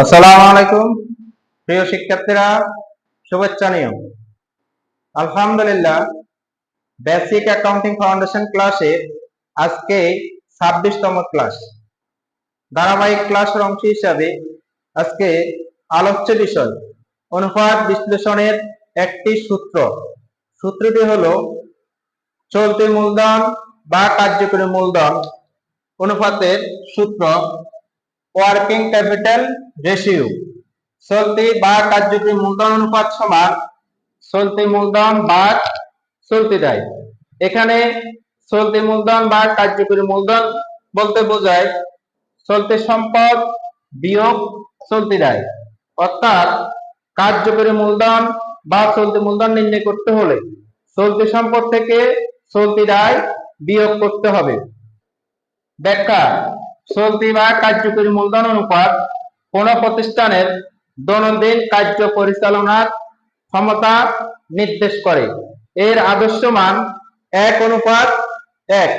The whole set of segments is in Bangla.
আসসালামু প্রিয় শিক্ষার্থীরা, শুভেচ্ছা নিও আলহামদুলিল্লাহ বেসিক অ্যাকাউন্টিং ফাউন্ডেশন ক্লাসে আজকে ছাব্বিশতম ক্লাস ধারাবাহিক ক্লাসের অংশ হিসাবে আজকে আলোচ্য বিষয়, অনুপাত বিশ্লেষণের একটি সূত্র। সূত্রটি হলো, চলতি মূলধন বা কার্যকরী মূলধন অনুপাতের সূত্র। Working capital ratio. চলতি বা কার্যকরী মূলধন অনুপাত সমান, চলতি মূলধন বা চলতি দায়। এখানে চলতি মূলধন বা কার্যকরী মূলধন বলতে বোঝায় চলতি সম্পদ বিয়োগ চলতি দায়। অর্থাৎ কার্যকরী মূলধন বা চলতি মূলধন নির্ণয় করতে হলে চলতি সম্পদ থেকে চলতি দায় বিয়োগ করতে হবে। ব্যাখ্যা চলতি বা কার্যকরী মূলধন অনুপাত কোন প্রতিষ্ঠানের দৈনন্দিন কার্য পরিচালনার ক্ষমতা নির্দেশ করে এর আদর্শ মান এক অনুপাত এক।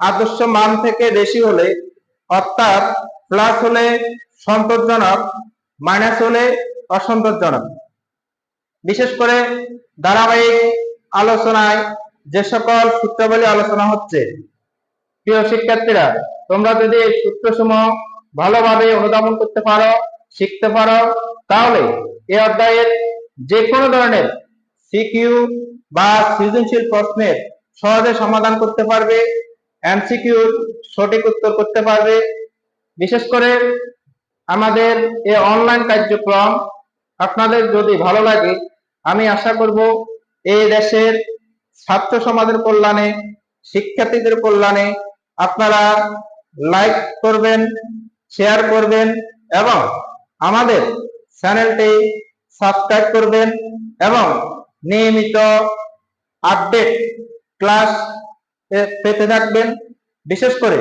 আদর্শ মান থেকে বেশি হলে অর্থাৎ প্লাস হলে সন্তোষজনক মাইনাস হলে অসন্তোষজনক। বিশেষ করে ধারাবাহিক আলোচনায় যে সকল সূত্রাবলী আলোচনা হচ্ছে, প্রিয় শিক্ষার্থীরা তোমরা যদি এই সূত্রসমূহ ভালোভাবে অনুধাবন করতে পারো, শিখতে পারো, তাহলে এই অধ্যায়ের যে কোনো ধরনের সিকিউ বা সৃজনশীল প্রশ্নের সহজে সমাধান করতে পারবে, এমসিকিউ সঠিক উত্তর করতে পারবে। বিশেষ করে আমাদের এই অনলাইন কার্যক্রম, আপনাদের যদি ভালো লাগে, আমি আশা করব এই দেশের ছাত্র সমাজের কল্যাণে, শিক্ষার্থীদের কল্যাণে আপনারা লাইক করবেন শেয়ার করবেন এবং আমাদের চ্যানেলটি সাবস্ক্রাইব করবেন এবং নিয়মিত আপডেট ক্লাস পেতে থাকবেন। বিশেষ করে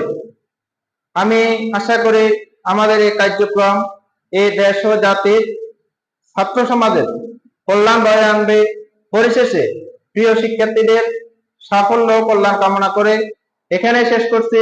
আমি আশা করি আমাদের এই কার্যক্রম এই দেশ ও জাতির, ছাত্র সমাজের কল্যাণ বয়ে আনবে। পরিশেষে প্রিয় শিক্ষার্থীদের সাফল্য কল্যাণ কামনা করে এখানে শেষ করছি।